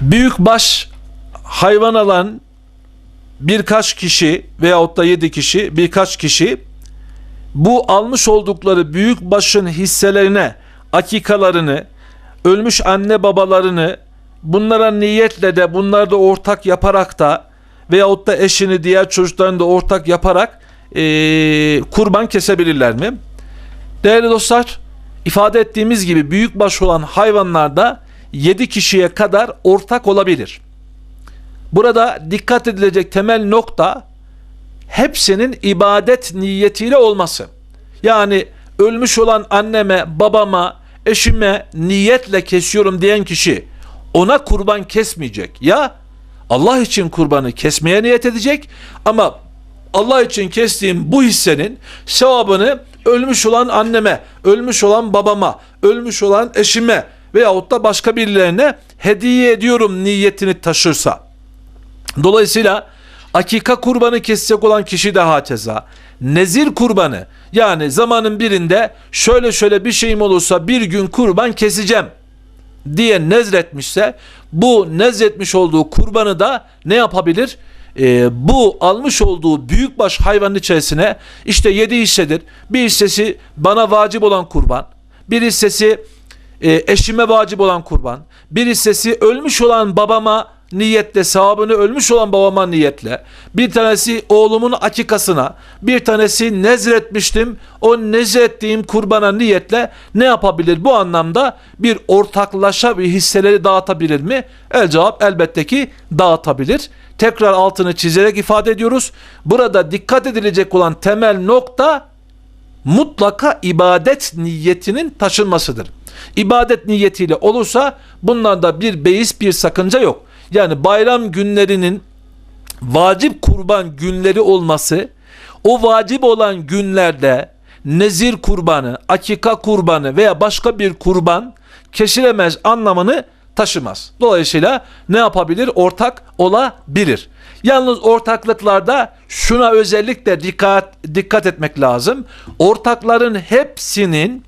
Büyükbaş hayvan alan birkaç kişi veyahut da yedi kişi birkaç kişi bu almış oldukları büyük başın hisselerine akikalarını ölmüş anne babalarını bunlara niyetle de bunları da ortak yaparak da veyahut da eşini diğer çocuklarını da ortak yaparak eee, kurban kesebilirler mi? Değerli dostlar ifade ettiğimiz gibi büyükbaş olan hayvanlarda 7 kişiye kadar ortak olabilir. Burada dikkat edilecek temel nokta hepsinin ibadet niyetiyle olması. Yani ölmüş olan anneme, babama, eşime niyetle kesiyorum diyen kişi ona kurban kesmeyecek. Ya Allah için kurbanı kesmeye niyet edecek ama Allah için kestiğim bu hissenin sevabını ölmüş olan anneme, ölmüş olan babama, ölmüş olan eşime veyahut da başka birilerine hediye ediyorum niyetini taşırsa. Dolayısıyla akika kurbanı kesecek olan kişi de hakeza. Nezir kurbanı yani zamanın birinde şöyle şöyle bir şeyim olursa bir gün kurban keseceğim diye nezretmişse bu nezretmiş olduğu kurbanı da ne yapabilir? Ee, bu almış olduğu büyükbaş hayvanın içerisine işte yedi hissedir. Bir hissesi bana vacip olan kurban. Bir hissesi e, eşime vacip olan kurban. Bir hissesi ölmüş olan babama niyetle sevabını ölmüş olan babama niyetle. Bir tanesi oğlumun akikasına. Bir tanesi nezretmiştim. O nezrettiğim kurbana niyetle ne yapabilir? Bu anlamda bir ortaklaşa bir hisseleri dağıtabilir mi? El cevap elbette ki dağıtabilir. Tekrar altını çizerek ifade ediyoruz. Burada dikkat edilecek olan temel nokta mutlaka ibadet niyetinin taşınmasıdır. İbadet niyetiyle olursa bunlarda bir beis bir sakınca yok. Yani bayram günlerinin vacip kurban günleri olması o vacip olan günlerde nezir kurbanı, akika kurbanı veya başka bir kurban kesilemez anlamını taşımaz. Dolayısıyla ne yapabilir? Ortak olabilir. Yalnız ortaklıklarda şuna özellikle dikkat dikkat etmek lazım. Ortakların hepsinin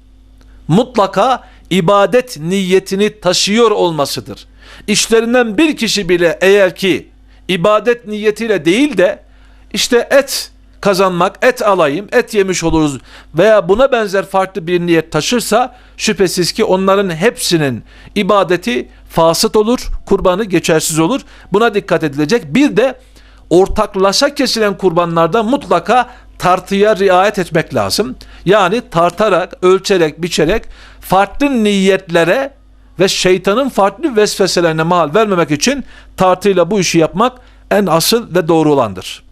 mutlaka ibadet niyetini taşıyor olmasıdır. İşlerinden bir kişi bile eğer ki ibadet niyetiyle değil de işte et kazanmak, et alayım, et yemiş oluruz veya buna benzer farklı bir niyet taşırsa şüphesiz ki onların hepsinin ibadeti fasıt olur, kurbanı geçersiz olur. Buna dikkat edilecek. Bir de ortaklaşa kesilen kurbanlarda mutlaka tartıya riayet etmek lazım. Yani tartarak, ölçerek, biçerek farklı niyetlere ve şeytanın farklı vesveselerine mahal vermemek için tartıyla bu işi yapmak en asıl ve doğru olandır.